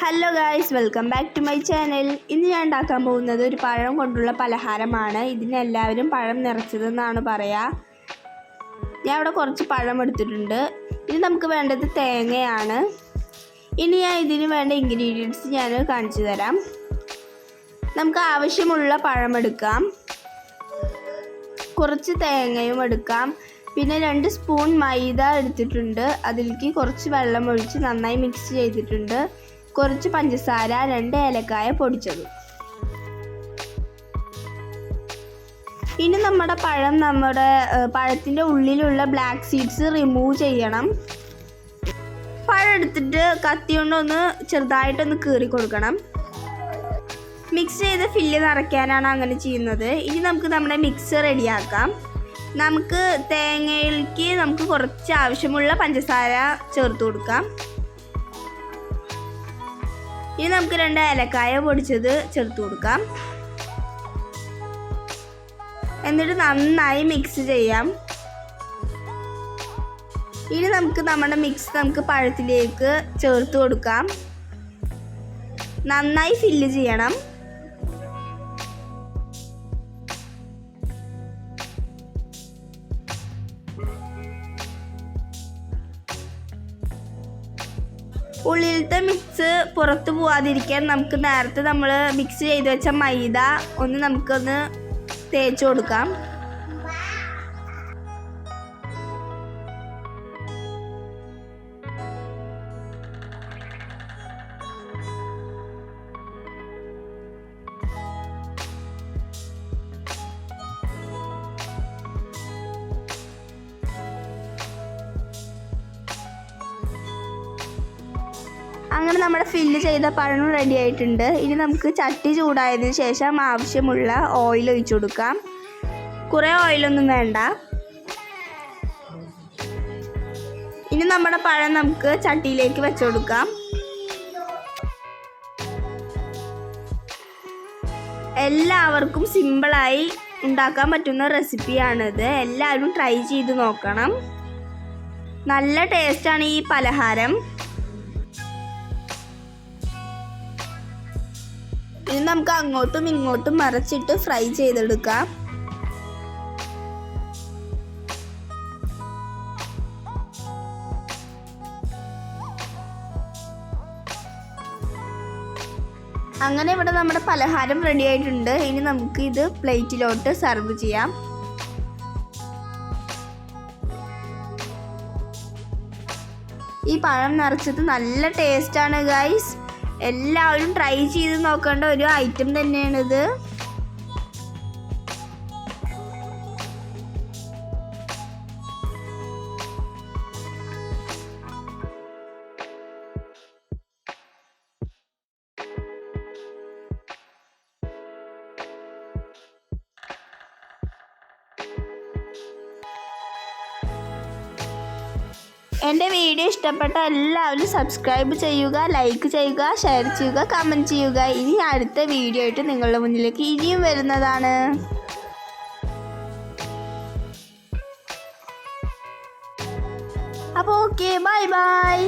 Hello guys welcome back to my channel ഇന്ന് ഞാൻ ഉണ്ടാക്കാൻ പോകുന്നത് ഒരു പഴം കൊണ്ടുള്ള പലഹാരമാണ്. ഇതിന് എല്ലാവരും പഴം നിറച്ചതെന്നാണ് പറയുക ഞാൻ ഇവിടെ കുറച്ച് പഴം എടുത്തിട്ടുണ്ട്. ഇനി നമുക്ക് വേണ്ടത് തേങ്ങയാണ്. ഇനി ഞാൻ ഇതിന് വേണ്ട ഇൻഗ്രീഡിയൻസ് ഞാൻ കാണിച്ചു തരാം. നമുക്ക് ആവശ്യമുള്ള പഴം എടുക്കാം. കുറച്ച് തേങ്ങയും എടുക്കാം. പിന്നെ രണ്ട് സ്പൂൺ മൈദ എടുത്തിട്ടുണ്ട്. അതിലേക്ക് കുറച്ച് വെള്ളം ഒഴിച്ച് നന്നായി മിക്സ് ചെയ്തിട്ടുണ്ട്. കുറച്ച് പഞ്ചസാര രണ്ട് ഏലക്കായ പൊടിച്ചത്. ഇനി നമ്മുടെ പഴം നമ്മുടെ പഴത്തിന്റെ ഉള്ളിലുള്ള ബ്ലാക്ക് സീഡ്സ് റിമൂവ് ചെയ്യണം. പഴം എടുത്തിട്ട് കത്തി കൊണ്ടൊന്ന് ചെറുതായിട്ടൊന്ന് കീറി കൊടുക്കണം. മിക്സ് ചെയ്ത് ഫില്ല് നിറയ്ക്കാനാണ് അങ്ങനെ ചെയ്യുന്നത്. ഇനി നമുക്ക് നമ്മുടെ മിക്സ് റെഡിയാക്കാം. നമുക്ക് തേങ്ങയിലേക്ക് നമുക്ക് കുറച്ച് ആവശ്യമുള്ള പഞ്ചസാര ചേർത്ത് കൊടുക്കാം. ഇനി നമുക്ക് രണ്ട് ഏലക്കായ പൊടിച്ചത് ചേർത്ത് കൊടുക്കാം. എന്നിട്ട് നന്നായി മിക്സ് ചെയ്യാം. ഇനി നമുക്ക് നമ്മുടെ മിക്സ് നമുക്ക് പഴത്തിലേക്ക് ചേർത്ത് കൊടുക്കാം. നന്നായി ഫില്ല് ചെയ്യണം. ഉള്ളിലത്തെ മിക്സ് പുറത്ത് പോവാതിരിക്കാൻ നമുക്ക് നേരത്തെ നമ്മൾ മിക്സ് ചെയ്ത് വെച്ച മൈദ ഒന്ന് നമുക്കൊന്ന് തേച്ച് കൊടുക്കാം. അങ്ങനെ നമ്മുടെ ഫില്ല് ചെയ്ത പഴം റെഡി ആയിട്ടുണ്ട്. ഇനി നമുക്ക് ചട്ടി ചൂടായതിനു ശേഷം ആവശ്യമുള്ള ഓയിൽ ഒഴിച്ചു കൊടുക്കാം. കുറേ ഓയിലൊന്നും വേണ്ട. ഇനി നമ്മുടെ പഴം നമുക്ക് ചട്ടിയിലേക്ക് വെച്ചു കൊടുക്കാം. എല്ലാവർക്കും സിമ്പിളായി ഉണ്ടാക്കാൻ പറ്റുന്ന റെസിപ്പിയാണിത് എല്ലാവരും ട്രൈ ചെയ്ത് നോക്കണം. നല്ല ടേസ്റ്റാണ് ഈ പലഹാരം. ഇനി നമുക്ക് അങ്ങോട്ടും ഇങ്ങോട്ടും മറച്ചിട്ട് ഫ്രൈ ചെയ്തെടുക്കാം. അങ്ങനെ ഇവിടെ നമ്മുടെ പലഹാരം റെഡി ആയിട്ടുണ്ട്. ഇനി നമുക്ക് ഇത് പ്ലേറ്റിലോട്ട് സെർവ് ചെയ്യാം. ഈ പഴം നിറച്ചത് നല്ല ടേസ്റ്റാണ് ഗൈസ് എല്ലാവരും ട്രൈ ചെയ്ത് നോക്കേണ്ട ഒരു ഐറ്റം തന്നെയാണിത്. എന്റെ വീഡിയോ ഇഷ്ടപ്പെട്ട എല്ലാവരും സബ്സ്ക്രൈബ് ചെയ്യുക ലൈക്ക് ചെയ്യുക ഷെയർ ചെയ്യുക കമന്റ് ചെയ്യുക. ഇനി അടുത്ത വീഡിയോ ആയിട്ട് നിങ്ങളുടെ മുന്നിലേക്ക് ഇനിയും വരുന്നതാണ്. അപ്പോൾ ബൈ ബൈ